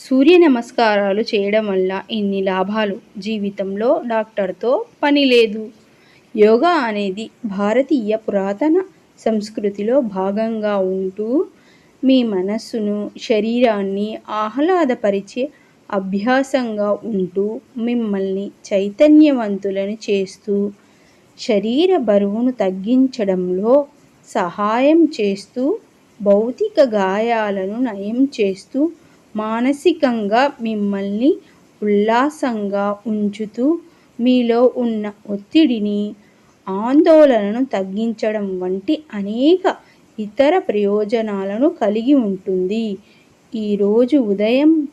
సూర్య నమస్కారాలు చేయడం వల్ల ఇన్ని లాభాలు? జీవితంలో డాక్టర్తో పని లేదు. యోగా అనేది భారతీయ పురాతన సంస్కృతిలో భాగంగా ఉంటూ మీ మనస్సును శరీరాన్ని ఆహ్లాదపరిచే అభ్యాసంగా ఉంటూ మిమ్మల్ని చైతన్యవంతులను చేస్తూ శరీర బరువును తగ్గించడంలో సహాయం చేస్తూ భౌతిక గాయాలను నయం చేస్తూ మానసికంగా మిమ్మల్ని ఉల్లాసంగా ఉంచుతూ మీలో ఉన్న ఒత్తిడిని ఆందోళనను తగ్గించడం వంటి అనేక ఇతర ప్రయోజనాలను కలిగి ఉంటుంది. ఈరోజు ఉదయం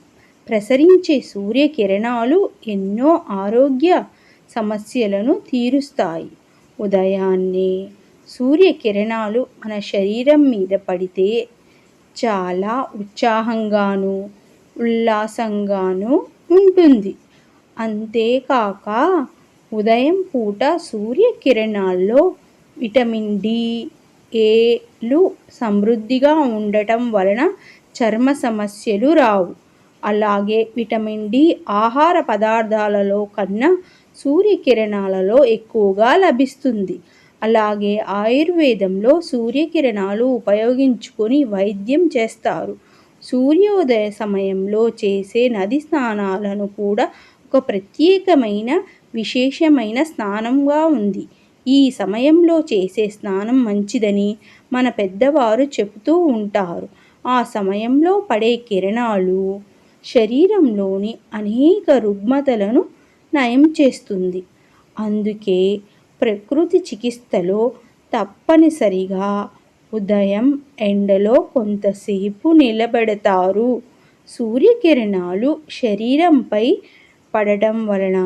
ప్రసరించే సూర్యకిరణాలు ఎన్నో ఆరోగ్య సమస్యలను తీరుస్తాయి. ఉదయాన్నే సూర్యకిరణాలు మన శరీరం మీద పడితే చాలా ఉత్సాహంగాను ఉల్లాసంగాను ఉంటుంది. అంతేకాక ఉదయం పూట సూర్యకిరణాల్లో విటమిన్ డి ఏలు సమృద్ధిగా ఉండటం వలన చర్మ సమస్యలు రావు. అలాగే విటమిన్ డి ఆహార పదార్థాలలో కన్నా సూర్యకిరణాలలో ఎక్కువగా లభిస్తుంది. అలాగే ఆయుర్వేదంలో సూర్యకిరణాలు ఉపయోగించుకొని వైద్యం చేస్తారు. సూర్యోదయ సమయంలో చేసే నది స్నానాలను కూడా ఒక ప్రత్యేకమైన విశేషమైన స్నానంగా ఉంది. ఈ సమయంలో చేసే స్నానం మంచిదని మన పెద్దవారు చెబుతూ ఉంటారు. ఆ సమయంలో పడే కిరణాలు శరీరంలోని అనేక రుగ్మతలను నయం చేస్తుంది. అందుకే ప్రకృతి చికిత్సలో తప్పనిసరిగా ఉదయం ఎండలో కొంతసేపు నిలబెడతారు. సూర్యకిరణాలు శరీరంపై పడటం వలన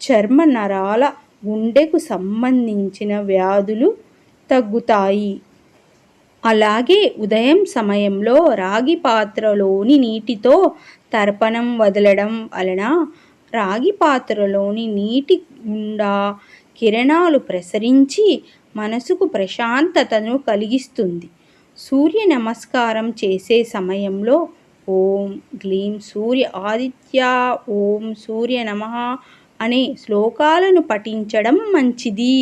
చర్మ నరాల గుండెకు సంబంధించిన వ్యాధులు తగ్గుతాయి. అలాగే ఉదయం సమయంలో రాగి పాత్రలోని నీటితో తర్పణం వదలడం వలన రాగి పాత్రలోని నీటి గుండా కిరణాలు ప్రసరించి మనసుకు ప్రశాంతతను కలిగిస్తుంది. సూర్య నమస్కారం చేసే సమయంలో ఓం గ్లీం సూర్య ఆదిత్య ఓం సూర్య నమ అనే శ్లోకాలను పఠించడం మంచిది.